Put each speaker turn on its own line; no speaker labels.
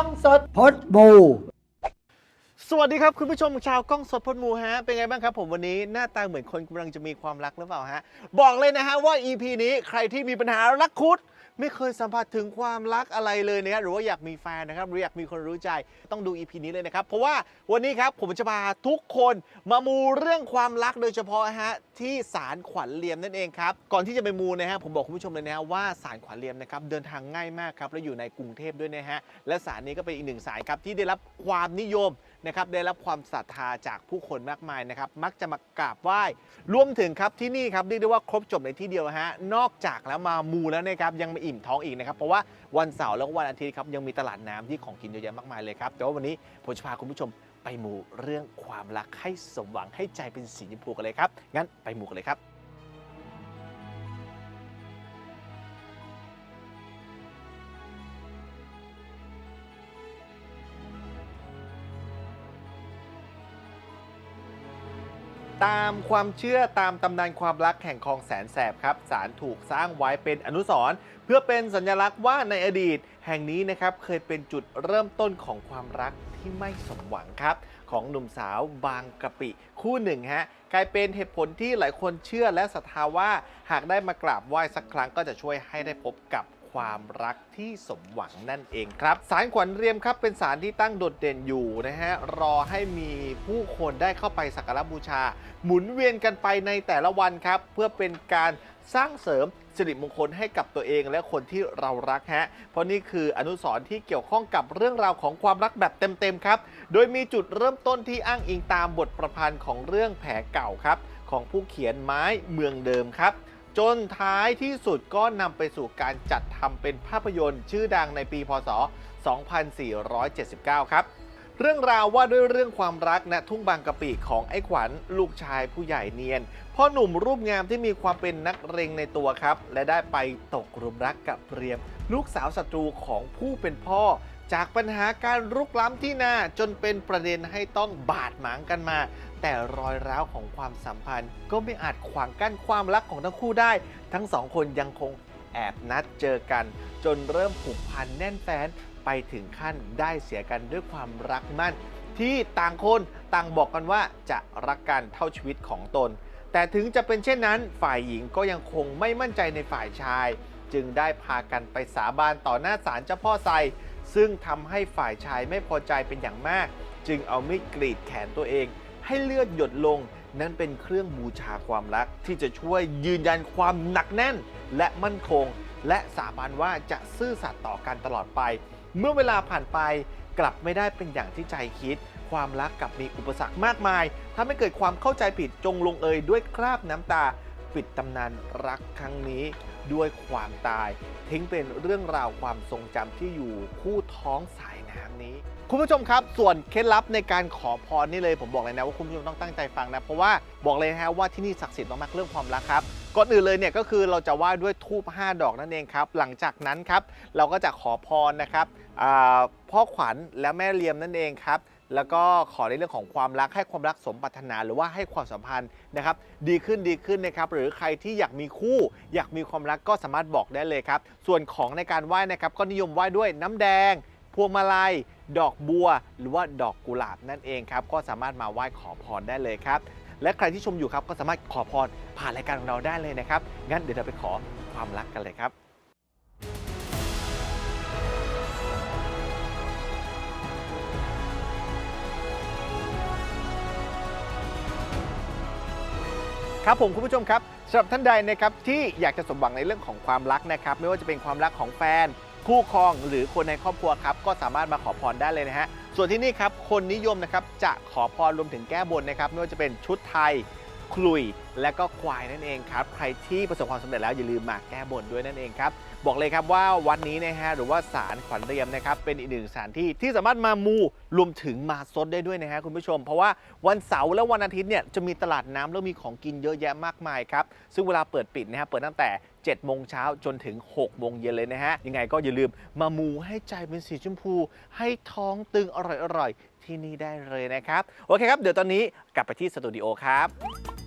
้องสด
พดบู
สวัสดีครับคุณผู้ชมชาวกล้องสดพดมูฮะ เป็นไงบ้างครับผมวันนี้หน้าตาเหมือนคนกำลังจะมีความรักหรือเปล่าฮะ บอกเลยนะฮะว่า EP นี้ใครที่มีปัญหารักคุด ไม่เคยสัมผัสถึงความรักอะไรเลยนะครับหรือว่าอยากมีแฟนนะครับหรืออยากมีคนรู้ใจต้องดู EP นี้เลยนะครับ เพราะว่าวันนี้ครับผมจะพาทุกคนมามูเรื่องความรักโดยเฉพาะฮะที่ศาลขวัญเลียมนั่นเองครับก่อนที่จะไปมูนะฮะผมบอกคุณผู้ชมเลยนะฮะว่าศาลขวัญเลียมนะครับเดินทางง่ายมากครับและอยู่ในกรุงเทพด้วยนะฮะและศาลนี้ก็เป็นอีกหนึ่งสายครับที่ได้รับความนิยมนะครับได้รับความศรัทธาจากผู้คนมากมายนะครับมักจะมากราบไหว้รวมถึงครับที่นี่ครับเรียกได้ว่าครบจบในที่เดียวฮะนอกจากแล้วมามูแล้วนะครับยังมาอิ่มท้องอีกนะครับ เพราะว่าวันเสาร์แล้วก็วันอาทิตย์ครับยังมีตลาดน้ำที่ของกินเยอะแยะมากมายเลยครับ แต่ว่าวันนี้ผมจะพาคุณผู้ชมไปหมู่เรื่องความรักให้สมหวังให้ใจเป็นสีชมพูกันเลยครับ งั้นไปหมู่กันเลยครับ ตามความเชื่อตามตำนานความรักแห่งคลองแสนแสบครับศาลถูกสร้างไว้เป็นอนุสรณ์เพื่อเป็นสัญลักษณ์ว่าในอดีต แห่งนี้นะครับเคยเป็นจุดเริ่มต้นของความรักที่ไม่สมหวังครับ ของหนุ่มสาวบางกะปิคู่หนึ่งฮะกลายเป็นเหตุผลที่หลายคนเชื่อและศรัทธาว่า หากได้มากราบไหว้สักครั้งก็จะช่วยให้ได้พบกับ ความรักที่สมหวังนั่นเองครับศาลขวัญเรียมครับเป็นศาลที่ตั้งโดดเด่นอยู่นะฮะรอให้มีผู้คนได้เข้าไปสักการะบูชา หมุนเวียนกันไปในแต่ละวันครับ เพื่อเป็นการสร้างเสริมสิริมงคลให้กับตัวเองและคนที่เรารักฮะ เพราะนี่คืออนุสรณ์ที่เกี่ยวข้องกับเรื่องราวของความรักแบบเต็มๆครับ โดยมีจุดเริ่มต้นที่อ้างอิงตามบทประพันธ์ของเรื่องแผลเก่าครับ ของผู้เขียนไม้เมืองเดิมครับ จนท้ายที่สุดก็นำไปสู่การจัดทำเป็นภาพยนตร์ชื่อดังในปีพศ 2479 ครับ เรื่องราวว่าด้วยเรื่องความรักณทุ่งบางกะปิของไอ้ขวัญลูกชายผู้ใหญ่เนียนพ่อหนุ่มรูปงามที่มีความเป็นนักเรงในตัวครับ และได้ไปตกหลุมรักกับเรียม ลูกสาวศัตรูของผู้เป็นพ่อ จากปัญหาการรุกล้ำที่นาจนเป็นประเด็นให้ต้องบาดหมางกันมา แต่รอยร้าวของความสัมพันธ์ ก็ไม่อาจขวางกั้นความรักของทั้งคู่ได้ ทั้งสองคนยังคงแอบนัดเจอกัน จนเริ่มผูกพันแน่นแฟ้นไปถึงขั้นได้เสียกันด้วยความรักมั่น ที่ต่างคนต่างบอกกันว่าจะรักกันเท่าชีวิตของตน แต่ถึงจะเป็นเช่นนั้น ฝ่ายหญิงก็ยังคงไม่มั่นใจในฝ่ายชาย จึงได้พากันไปสาบานต่อหน้าศาลเจ้าพ่อไซ ซึ่งทำให้ฝ่ายชายไม่พอใจเป็นอย่างมาก จึงเอามีดกรีดแขนตัวเอง ให้เลือดหยดลง นั่นเป็นเครื่องบูชาความรัก ที่จะช่วยยืนยันความหนักแน่น และมั่นคง และสาบานว่าจะซื่อสัตย์ต่อกันตลอดไป เมื่อเวลาผ่านไปกลับไม่ได้เป็นอย่างที่ใจคิด ความรักกลับมีอุปสรรคมากมายทำให้เกิดความเข้าใจผิดจงลงเอยด้วยคราบน้ำตา ปิดตำนานรักครั้งนี้ ด้วยความตาย ทิ้งเป็นเรื่องราวความทรงจำที่อยู่คู่ท้องสายน้ำนี้ คุณผู้ชมครับ ส่วนเคล็ดลับในการขอพรนี่เลยผมบอกเลยนะว่าคุณผู้ชมต้องตั้งใจฟังนะ เพราะว่าบอกเลยนะฮะว่าที่นี่ศักดิ์สิทธิ์มากๆเรื่องความรักครับ ก่อนอื่นเลยเนี่ยก็คือเราจะไหว้ด้วยทูบ5ดอกนั่นเองครับ หลังจากนั้นครับเราก็จะขอพรนะครับพ่อขวัญและแม่เลียมนั่นเองครับแล้วก็ขอในเรื่องของความรักให้ความรักสมปรารถนาหรือว่าให้ความสัมพันธ์นะครับ ดีขึ้นดีขึ้นนะครับ หรือใครที่อยากมีคู่ อยากมีความรักก็สามารถบอกได้เลยครับ ส่วนของในการไหว้นะครับ ก็นิยมไหว้ด้วยน้ำแดง พวงมาลัย ดอกบัว หรือว่าดอกกุหลาบนั่นเองครับ ก็สามารถมาไหว้ขอพรได้เลยครับ และใครที่ชมอยู่ครับก็สามารถขอพรผ่านรายการของเราได้เลยนะครับ งั้นเดี๋ยวเราไปขอความรักกันเลยครับครับผมคุณผู้ชมครับสำหรับท่านใดนะครับที่อยากจะสมหวังในเรื่องของความรักนะครับ ไม่ว่าจะเป็นความรักของแฟน คู่ครองหรือคนในครอบครัวครับ ก็สามารถมาขอพรได้เลยนะฮะ ส่วนที่นี่ครับคนนิยมนะครับจะขอพรรวมถึงแก้บนนะครับไม่ว่าจะเป็นชุดไทยคลุยและก็ควายนั่นเองครับ ใครที่ประสบความสำเร็จแล้วอย่าลืมมาแก้บนด้วยนั่นเองครับ บอกเลยครับว่าวันนี้นะฮะหรือว่าศาลขวัญเรียมนะครับเป็นอีกหนึ่งสถานที่ที่สามารถมามูรวมถึงมาซดได้ด้วยนะฮะคุณผู้ชม เพราะว่าวันเสาร์และวันอาทิตย์เนี่ยจะมีตลาดน้ำแล้วมีของกินเยอะแยะมากมายครับซึ่งเวลาเปิดปิดนะฮะเปิดตั้งแต่7โมงเช้าจนถึง 6 โมงเย็นเลยนะฮะ ยังไงก็อย่าลืมมามูให้ใจเป็นสีชมพู ให้ท้องตึงอร่อยๆ ที่นี่ได้เลยนะครับ โอเคครับ เดี๋ยวตอนนี้กลับไปที่สตูดิโอครับ